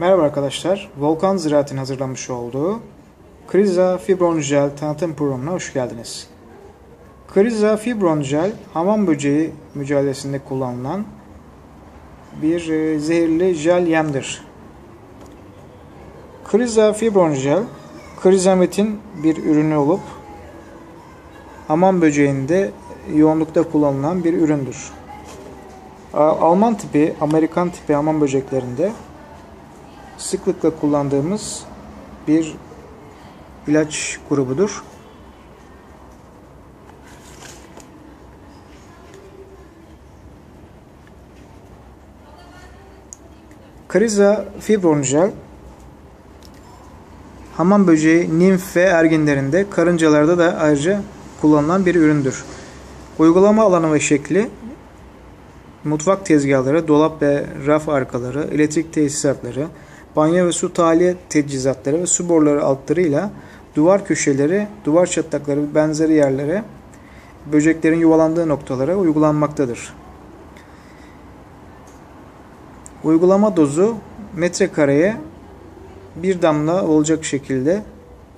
Merhaba arkadaşlar. Volkan Ziraat'in hazırlamış olduğu Kriza Fibron Jel tanıtım programına hoş geldiniz. Kriza Fibron Jel hamam böceği mücadelesinde kullanılan bir e, zehirli jel yemdir. Kriza Fibron Jel krizametin bir ürünü olup hamam böceğinde yoğunlukta kullanılan bir üründür. Alman tipi, Amerikan tipi hamam böceklerinde sıklıkla kullandığımız bir ilaç grubudur. Kriza fibronjel hamam böceği, nimf ve erginlerinde, karıncalarda da ayrıca kullanılan bir üründür. Uygulama alanı ve şekli mutfak tezgahları, dolap ve raf arkaları, elektrik tesisatları, banyo ve su tahliye teçhizatları ve su boruları altlarıyla duvar köşeleri, duvar çatlakları ve benzeri yerlere böceklerin yuvalandığı noktalara uygulanmaktadır. Uygulama dozu metrekareye bir damla olacak şekilde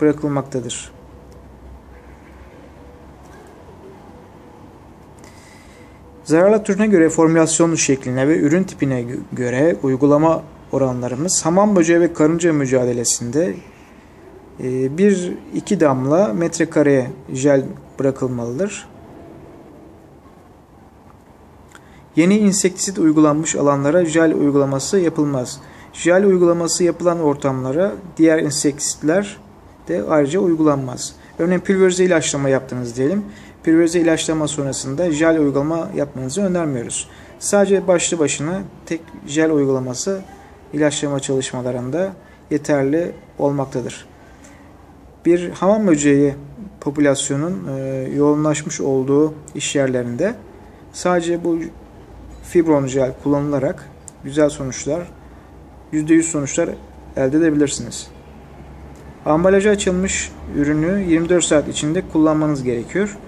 bırakılmaktadır. Zararlı türüne göre formülasyon şekline ve ürün tipine göre uygulama oranlarımız hamam böceği ve karınca mücadelesinde e, bir iki damla metrekareye jel bırakılmalıdır. Yeni insektisit uygulanmış alanlara jel uygulaması yapılmaz. Jel uygulaması yapılan ortamlara diğer insektisitler de ayrıca uygulanmaz. Örneğin pülverize ilaçlama yaptınız diyelim. Pülverize ilaçlama sonrasında jel uygulama yapmanızı önermiyoruz. Sadece başlı başına tek jel uygulaması ilaçlama çalışmalarında yeterli olmaktadır. Bir hamam böceği popülasyonun e, yoğunlaşmış olduğu iş yerlerinde sadece bu fibron jel kullanılarak güzel sonuçlar, %100 sonuçlar elde edebilirsiniz. Ambalajı açılmış ürünü 24 saat içinde kullanmanız gerekiyor.